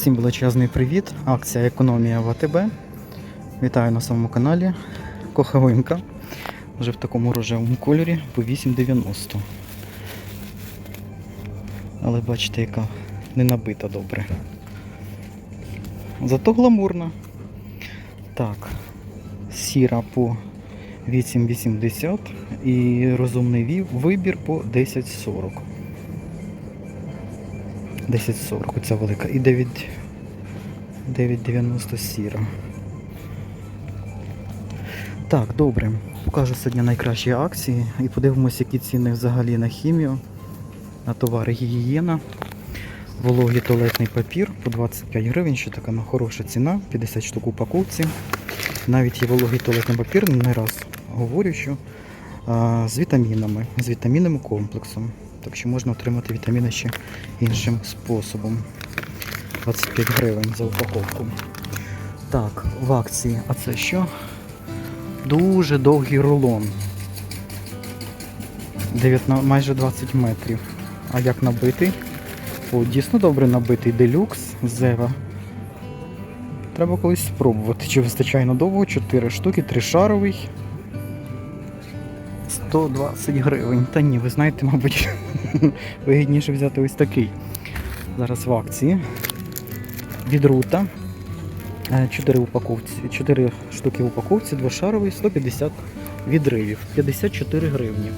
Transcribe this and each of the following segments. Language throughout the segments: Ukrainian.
Всім величезний привіт! Акція Економія в АТБ. Вітаю на своєму каналі. Кохавинка. Вже в такому рожевому кольорі по 8,90. Але бачите, яка не набита добре. Зато гламурна. Так, сіра по 8,80 і розумний вибір по 10,40. 10,40 оця велика. І 9,90 сіра. Так, добре. Покажу сьогодні найкращі акції і подивимося, які ціни взагалі на хімію, на товари гігієна. Вологий туалетний папір по 25 гривень, що така хороша ціна, 50 штук у упаковці. Навіть є вологий туалетний папір, не раз говорю, що а, з вітамінами, з вітамінним комплексом. Так що можна отримати вітаміни ще іншим способом. 25 гривень за упаковку. Так, в акції, а це що? Дуже довгий рулон. 19, майже 20 метрів. А як набитий? О, дійсно добре набитий делюкс Зева. Треба колись спробувати, чи вистачає надовго 4 штуки, тришаровий. 120 гривень. Та ні, ви знаєте, мабуть, вигідніше взяти ось такий. Зараз в акції. Від рута. 4 упаковці, 4 штуки в упаковці, двошаровий, 150 відривів, 54 гривні.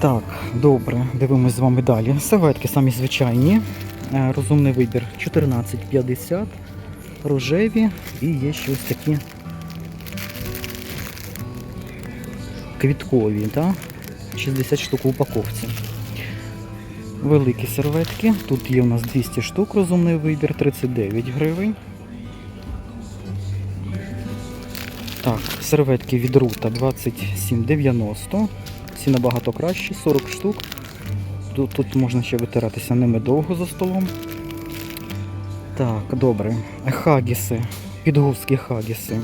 Так, добре, дивимось з вами далі. Серветки самі звичайні. Е, Розумний вибір 14,50, рожеві і є ще ось такі квіткові, так? 60 штук в упаковці. Великі серветки. Тут є у нас 200 штук, розумний вибір, 39 гривень. Так, серветки від рута 27,90. Ці набагато кращі, 40 штук. Тут, тут можна ще витиратися ними довго за столом. Так, добре. Хагіси. Підгузки хагіси.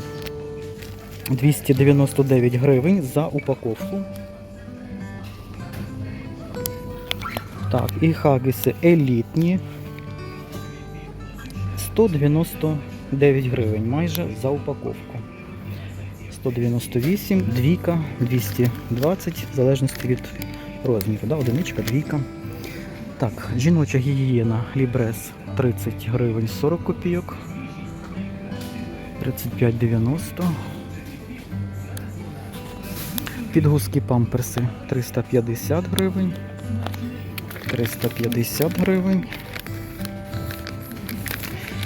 299 гривень за упаковку. Так, і хагіси елітні. 199 гривень майже за упаковку. 198, двійка, 220, в залежності від розміру. Да? Одиничка, двійка. Так, жіноча гігієна Лібрес 30 гривень 40 копійок. 35,90. Підгузки памперси 350 гривень. 350 гривень.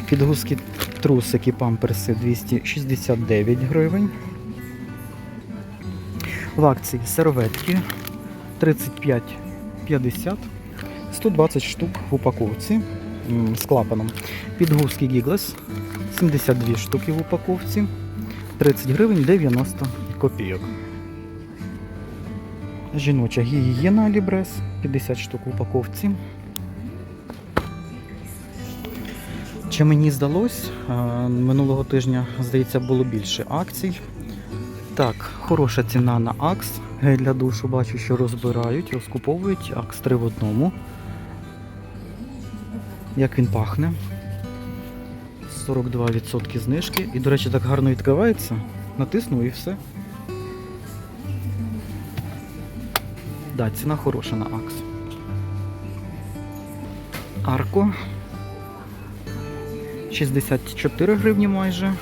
Підгузки трусики памперси 269 гривень. В акції серветки 35,50, 120 штук в упаковці з клапаном. Підгузки Giggles 72 штуки в упаковці, 30 гривень 90 копійок. Жіноча гігієна Лібрес 50 штук в упаковці. Чи мені здалось, минулого тижня, здається, було більше акцій. Так, хороша ціна на Акс. Гель для душу бачу, що розбирають, розкуповують Акс 3 в одному. Як він пахне. 42% знижки. І, до речі, так гарно відкривається. Натиснув і все. Да, ціна хороша на Акс. Арко. 64 гривні майже.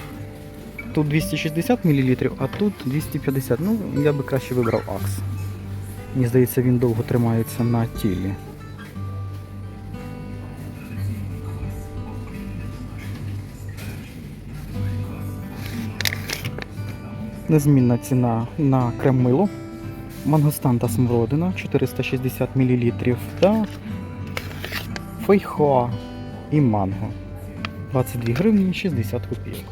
Тут 260 мл, а тут 250. Ну, я би краще вибрав Акс. Мені здається, він довго тримається на тілі. Незмінна ціна на крем мило. Мангостан та смородина 460 мл та фейхоа і манго 22 гривні 60 копійок.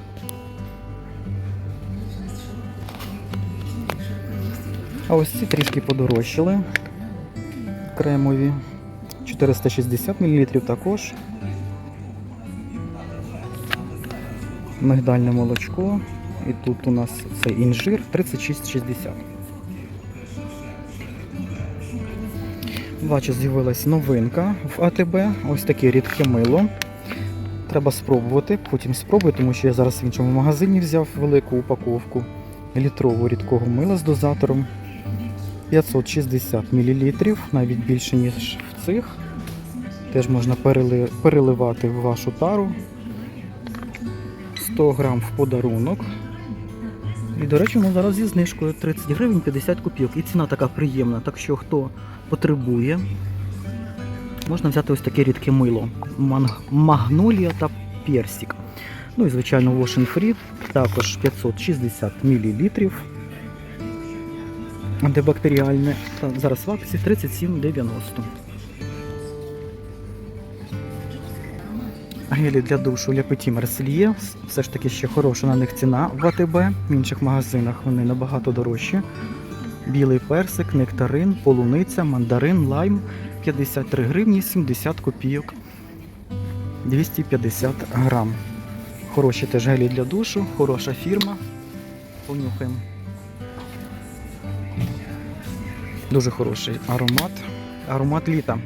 А ось ці трішки подорожчали. Кремові. 460 мл також. Мигдальне молочко. І тут у нас це інжир 36,60. Бачу, з'явилась новинка в АТБ. Ось таке рідке мило. Треба спробувати, потім спробую, тому що я зараз в іншому магазині взяв велику упаковку літрового рідкого мила з дозатором 560 мл, навіть більше, ніж в цих. Теж можна перели- переливати в вашу тару. 100 грам в подарунок. І, до речі, воно зараз зі знижкою 30 гривень 50 копійок. І ціна така приємна. Так що хто потребує, можна взяти ось таке рідке мило. Магнолія та персик. Ну і звичайно Wash Free, також 560 мл. Антибактеріальне. Зараз в акції 37,90. Гелі для душу для Petit Marseille. Все ж таки ще хороша на них ціна в АТБ. В інших магазинах вони набагато дорожчі. Білий персик, нектарин, полуниця, мандарин, лайм 53 гривні 70 копійок. 250 грам. Хороші теж гелі для душу, хороша фірма. Понюхаємо. Дуже хороший аромат. Аромат літа.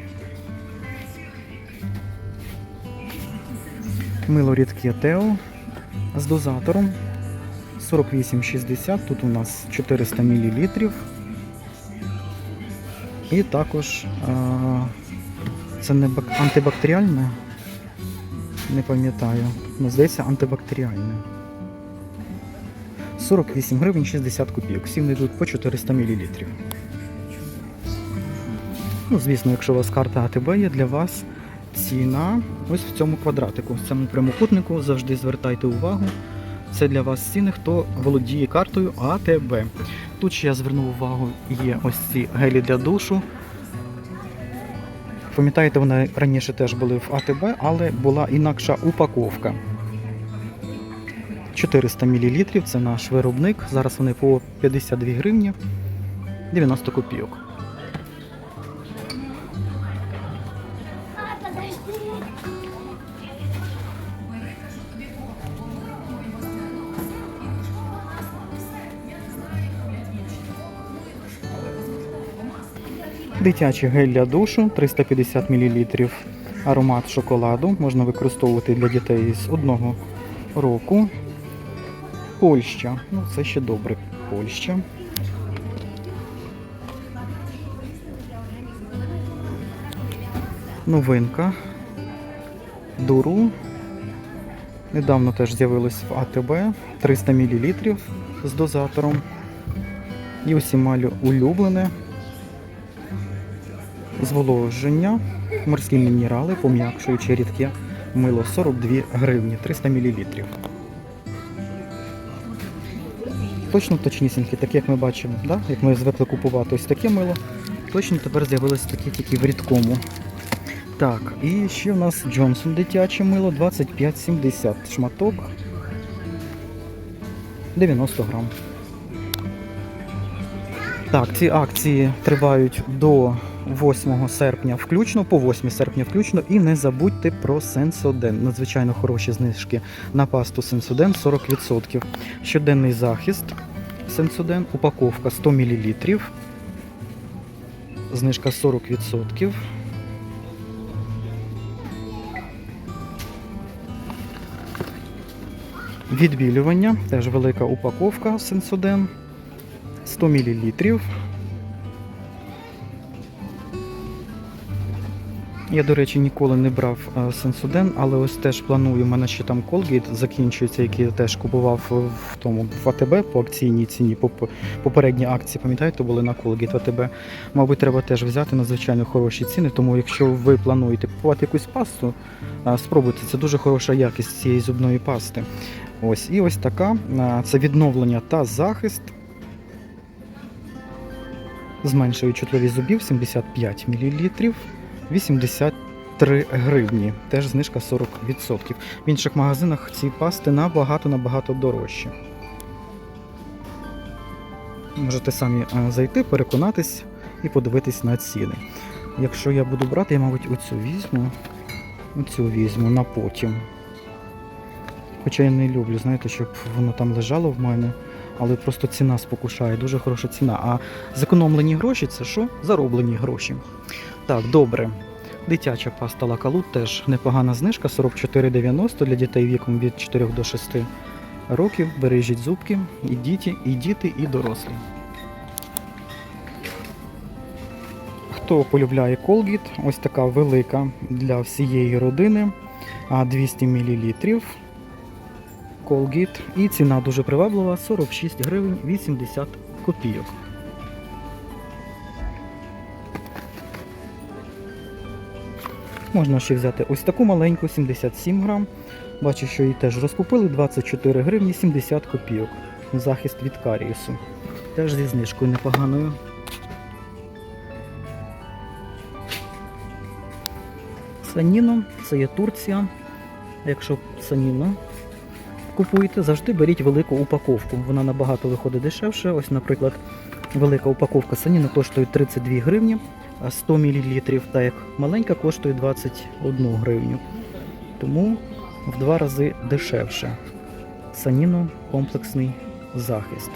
Мило рідке Тео з дозатором 48,60. Тут у нас 400 мл. І також це не антибактеріальне. Не пам'ятаю. Ну, здається, антибактеріальне. 48 гривень 60 копійок. Всі вони йдуть по 400 мл. Ну, звісно, якщо у вас карта АТБ є для вас ціна ось в цьому квадратику, в цьому прямокутнику. Завжди звертайте увагу. Це для вас ціни, хто володіє картою АТБ. Тут ще я звернув увагу, є ось ці гелі для душу. Пам'ятаєте, вони раніше теж були в АТБ, але була інакша упаковка. 400 мл це наш виробник. Зараз вони по 52 гривні 90 копійок. Дитячий гель для душу 350 мл. Аромат шоколаду можна використовувати для дітей з одного року. Польща. Ну, це ще добре. Польща. Новинка. Дуру. Недавно теж з'явилось в АТБ 300 мл з дозатором. І усіма лю- улюблене зволоження, морські мінерали, пом'якшуючи рідке мило 42 гривні, 300 мл. Точно точнісінькі, так як ми бачимо, да? як ми звикли купувати ось таке мило, точно тепер з'явилося таке тільки в рідкому. Так, і ще у нас Джонсон дитяче мило 25,70 шматок 90 грам. Так, ці акції тривають до 8 серпня включно, по 8 серпня включно. І не забудьте про Сенсоден. Надзвичайно хороші знижки на пасту Сенсоден 40%. Щоденний захист Сенсоден, упаковка 100 мл. Знижка 40%. Відбілювання, теж велика упаковка Сенсоден. 100 мл. Я, до речі, ніколи не брав е, Сенсоден, але ось теж планую. У мене ще там Colgate закінчується, який я теж купував в тому в АТБ по акційній ціні. По попередні акції, пам'ятаєте, були на Colgate в АТБ. Мабуть, треба теж взяти надзвичайно хороші ціни. Тому, якщо ви плануєте купувати якусь пасту, е, спробуйте. Це дуже хороша якість цієї зубної пасти. Ось і ось така. е, Це відновлення та захист. Зменшує чутливість зубів 75 мл, 83 гривні. Теж знижка 40%. В інших магазинах ці пасти набагато-набагато дорожчі. Можете самі е, зайти, переконатись і подивитись на ціни. Якщо я буду брати, я, мабуть, оцю візьму. Оцю візьму на потім. Хоча я не люблю, знаєте, щоб воно там лежало в мене. Але просто ціна спокушає, дуже хороша ціна. А зекономлені гроші це що? Зароблені гроші. Так, добре. Дитяча паста лакалут теж непогана знижка 44,90 для дітей віком від 4 до 6 років. Бережіть зубки, і діти, і діти, і дорослі. Хто полюбляє колгіт, ось така велика для всієї родини, а 200 мл. Колгіт. І ціна дуже приваблива 46 гривень 80 копійок. Можна ще взяти ось таку маленьку 77 грам. Бачу, що її теж розкупили 24 гривні 70 копійок. Захист від карієсу. Теж зі знижкою непоганою. Саніно, це є Турція. Якщо саніно купуєте, завжди беріть велику упаковку. Вона набагато виходить дешевше. Ось, наприклад, велика упаковка саніно коштує 32 гривні, а 100 мл, так як маленька коштує 21 гривню. Тому в два рази дешевше. Саніно комплексний захист.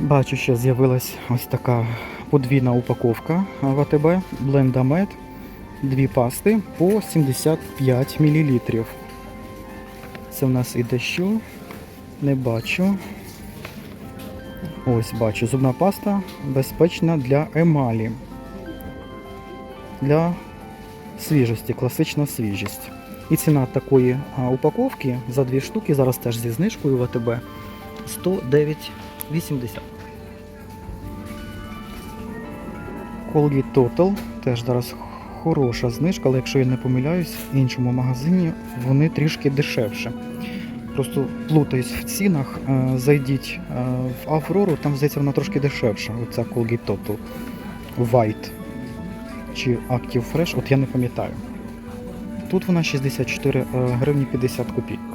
Бачу, що з'явилась ось така подвійна упаковка в АТБ Blendamед. Дві пасти по 75 мл. Це в нас іде що? Не бачу. Ось бачу. Зубна паста безпечна для емалі. Для свіжості, класична свіжість. І ціна такої упаковки за дві штуки, зараз теж зі знижкою в АТБ 109,80. Colgate Total теж зараз хороша знижка, але якщо я не помиляюсь, в іншому магазині вони трішки дешевше. Просто плутаюсь в цінах. Е, Зайдіть е, в Аврору, там здається вона трошки дешевша. Оця Colgate Total White чи Active Fresh, от я не пам'ятаю. Тут вона 64 е, гривні 50 копійок.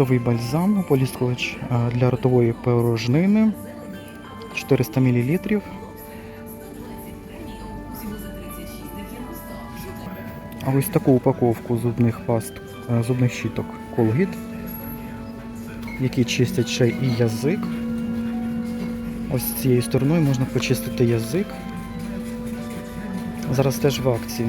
Лісовий бальзам, ополіскувач е, для ротової порожнини 400 мл. А ось таку упаковку зубних паст, е, зубних щіток Colgate, які чистять ще і язик. Ось з цією стороною можна почистити язик. Зараз теж в акції.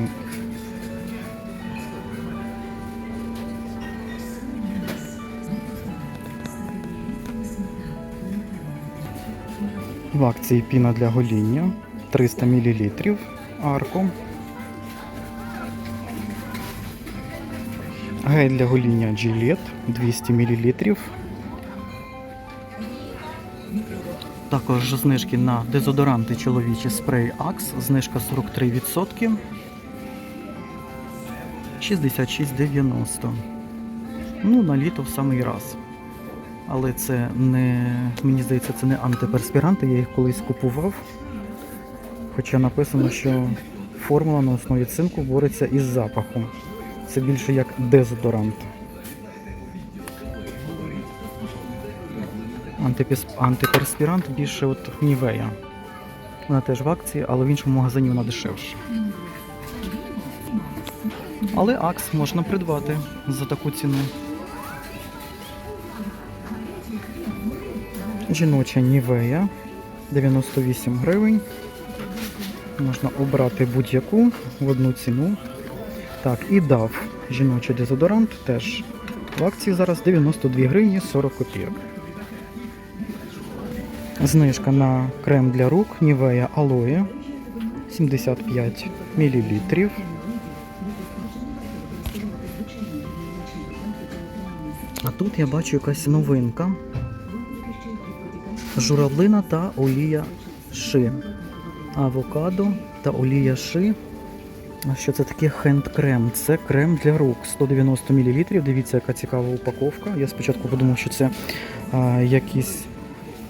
В акції піна для гоління 300 мл арко. Гель для гоління Gillette 200 мл. Також знижки на дезодоранти чоловічі спрей Axe, знижка 43%. 66,90. Ну, на літо в самий раз. Але це не, мені здається, це не антиперспіранти, я їх колись купував. Хоча написано, що формула на основі цинку бореться із запахом. Це більше як дезодорант. Антипіс- Антиперспірант більше от Нівея. Вона теж в акції, але в іншому магазині вона дешевша. Але Акс можна придбати за таку ціну. Жіноча Нівея 98 гривень. Можна обрати будь-яку в одну ціну. Так, і дав жіночий дезодорант теж в акції зараз 92 гривні 40 копійок. Знижка на крем для рук Нівея Алоє 75 мл. А тут я бачу якась новинка. Журавлина та олія ши. Авокадо та олія ши. Що це таке хенд-крем? Це крем для рук 190 мл. Дивіться, яка цікава упаковка. Я спочатку подумав, що це а, якийсь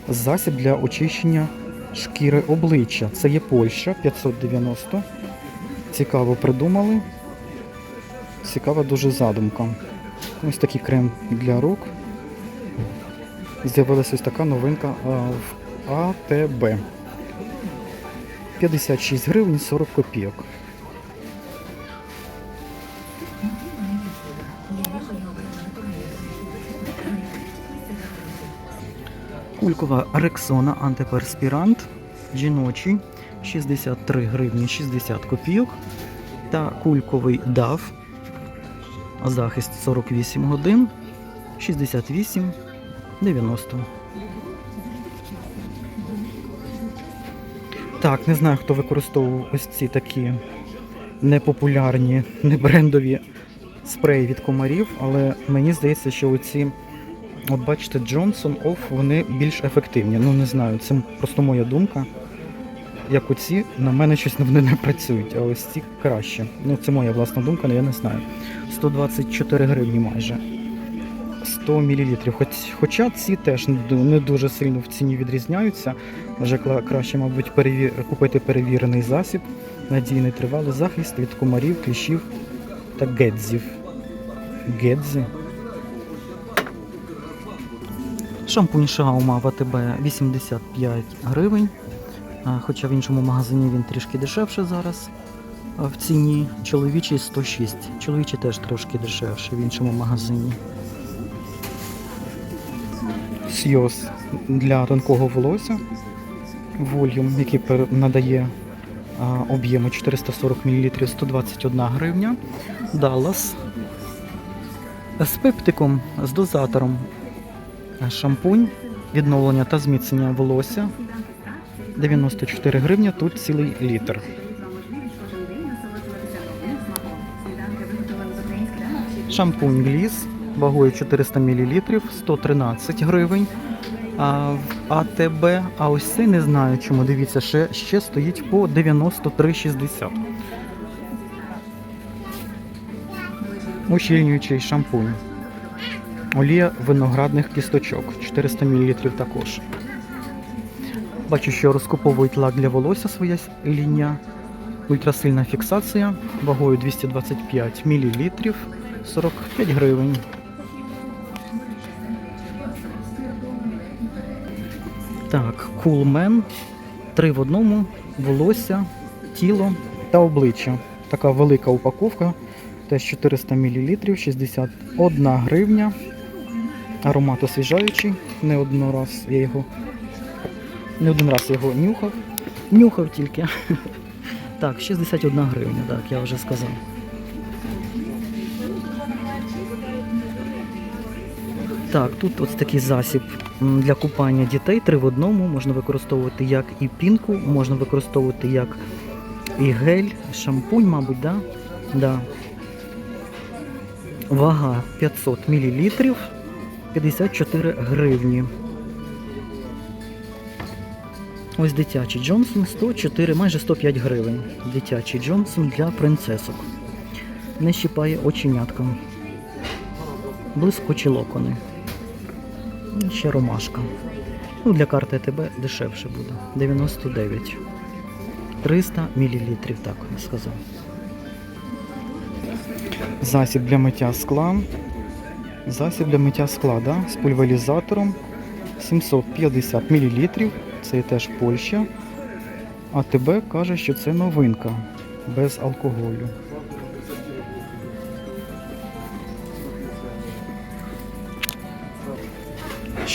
засіб для очищення шкіри обличчя. Це є Польща 590. Цікаво придумали. Цікава дуже задумка. Ось такий крем для рук. З'явилася ось така новинка в АТБ. 56 гривень 40 копійок. Кулькова Рексона антиперспірант жіночий 63 гривні 60 копійок. Та кульковий DAF захист 48 годин 68 90. Так, не знаю, хто використовував ось ці такі непопулярні, небрендові спреї від комарів, але мені здається, що оці, от бачите, Johnson Off, вони більш ефективні. Ну не знаю, це просто моя думка. Як оці, на мене щось вони не працюють, а ось ці краще. Ну, це моя власна думка, але я не знаю. 124 гривні майже. 100 мл. Хоч, хоча ці теж не дуже сильно в ціні відрізняються. Вже краще, мабуть, перевір... купити перевірений засіб, надійний тривалий захист від комарів, кліщів та гедзів. Гедзі. Шампунь Шаума в АТБ 85 гривень. Хоча в іншому магазині він трішки дешевше зараз. В ціні чоловічий 106. Чоловічий теж трошки дешевше в іншому магазині. Сйоз для тонкого волосся. Волюм, який надає об'єму 440 мл 121 гривня. Dallas. З пептиком, з дозатором. Е, Шампунь, відновлення та зміцнення волосся. 94 гривня, тут цілий літр. Шампунь Гліс вагою 400 мл, 113 гривень. А в АТБ, а ось цей не знаю чому. Дивіться, ще, ще стоїть по 93,60. Ущільнюючий шампунь. Олія виноградних кісточок. 400 мл також. Бачу, що розкуповують лак для волосся своя лінія. Ультрасильна фіксація вагою 225 мл 45 гривень. Так, Coolman. Три в одному, волосся, тіло та обличчя. Така велика упаковка. Теж 400 мл, 61 гривня. Аромат освіжаючий. Не один раз я його не один раз його нюхав. Нюхав тільки. Так, 61 гривня, так, я вже сказав. Так, тут ось такий засіб для купання дітей три в одному. Можна використовувати як і пінку, можна використовувати як і гель, шампунь, мабуть, да? Да. Вага 500 мл, 54 гривні. Ось дитячий Джонсон 104, майже 105 гривень. Дитячий Джонсон для принцесок. Не щипає оченятком. Блискучі локони. Ще ромашка. Ну, для карти ТБ дешевше буде. 99. 300 мл, так я сказав. Засіб для миття скла. Засіб для миття скла, да? з пульверізатором. 750 мл. Це теж Польща. А ТБ каже, що це новинка без алкоголю.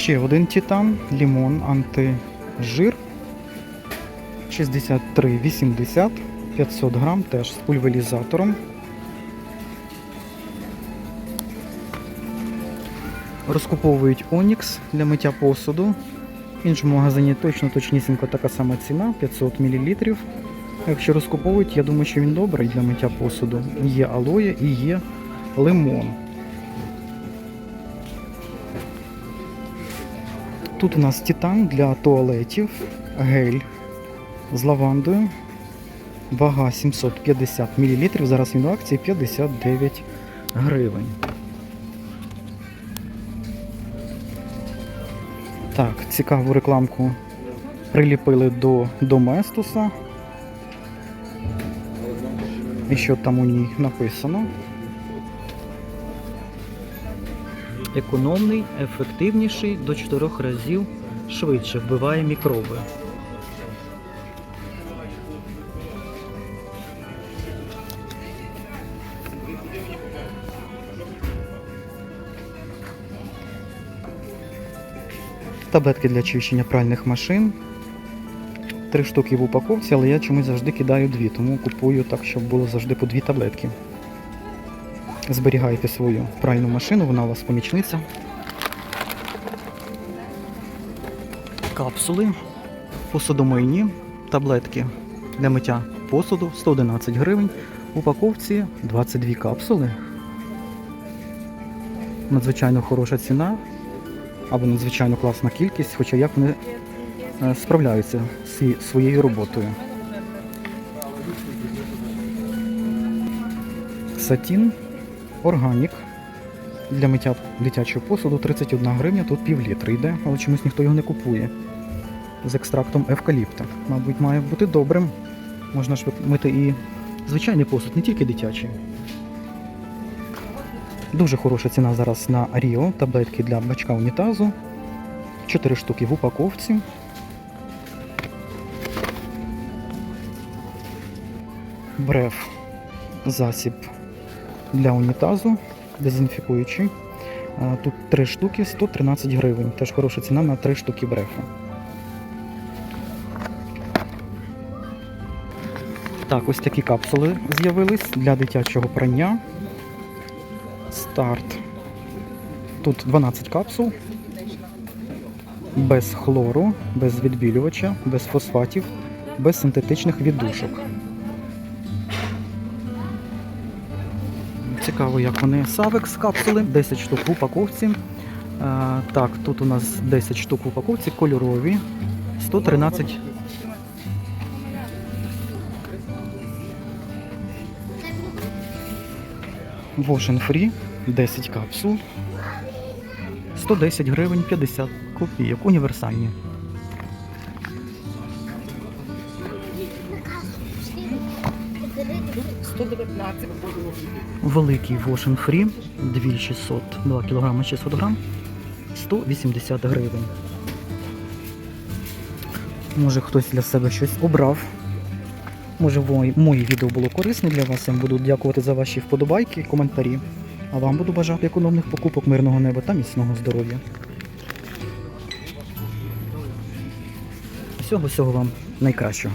Ще один титан, лімон антижир 63,80, 500 грам, теж з пульверізатором. Розкуповують Онікс для миття посуду. В іншому магазині точно точнісінько така сама ціна 500 мл. Якщо розкуповують, я думаю, що він добрий для миття посуду. Є алоє і є лимон. Тут у нас титан для туалетів, гель з лавандою. Вага 750 мл. Зараз він в акції 59 гривень. Так, цікаву рекламку приліпили до Доместуса. І що там у ній написано? Економний, ефективніший до 4 разів швидше вбиває мікроби. Таблетки для чищення пральних машин. Три штуки в упаковці, але я чомусь завжди кидаю дві, тому купую так, щоб було завжди по дві таблетки. Зберігайте свою пральну машину, вона у вас помічниця. Капсули посудомийні, таблетки для миття посуду 111 гривень. Упаковці 22 капсули. Надзвичайно хороша ціна або надзвичайно класна кількість, хоча як вони е, справляються з своєю роботою. Сатін Органік для миття дитячого посуду 31 гривня, тут пів літри йде, але чомусь ніхто його не купує. З екстрактом евкаліпта. Мабуть, має бути добрим. Можна ж мити і звичайний посуд, не тільки дитячий. Дуже хороша ціна зараз на Ріо, таблетки для бачка унітазу. 4 штуки в упаковці. Бреф засіб для унітазу, дезінфікуючий. Тут 3 штуки, 113 гривень. Теж хороша ціна на 3 штуки брефа. Так, ось такі капсули з'явились для дитячого прання. Старт. Тут 12 капсул. Без хлору, без відбілювача, без фосфатів, без синтетичних віддушок. Цікаво, як вони Савекс капсули, 10 штук в упаковці. А, так, тут у нас 10 штук в упаковці, кольорові. 113. Wash Free, 10 капсул. 110 гривень 50 копійок. Універсальні. Великий Wash Free 2600, 2 кг 600 грам, 180 гривень. Може хтось для себе щось обрав. Може мої відео було корисне для вас. Я вам буду дякувати за ваші вподобайки, коментарі. А вам буду бажати економних покупок, мирного неба та міцного здоров'я. Всього всього вам найкращого.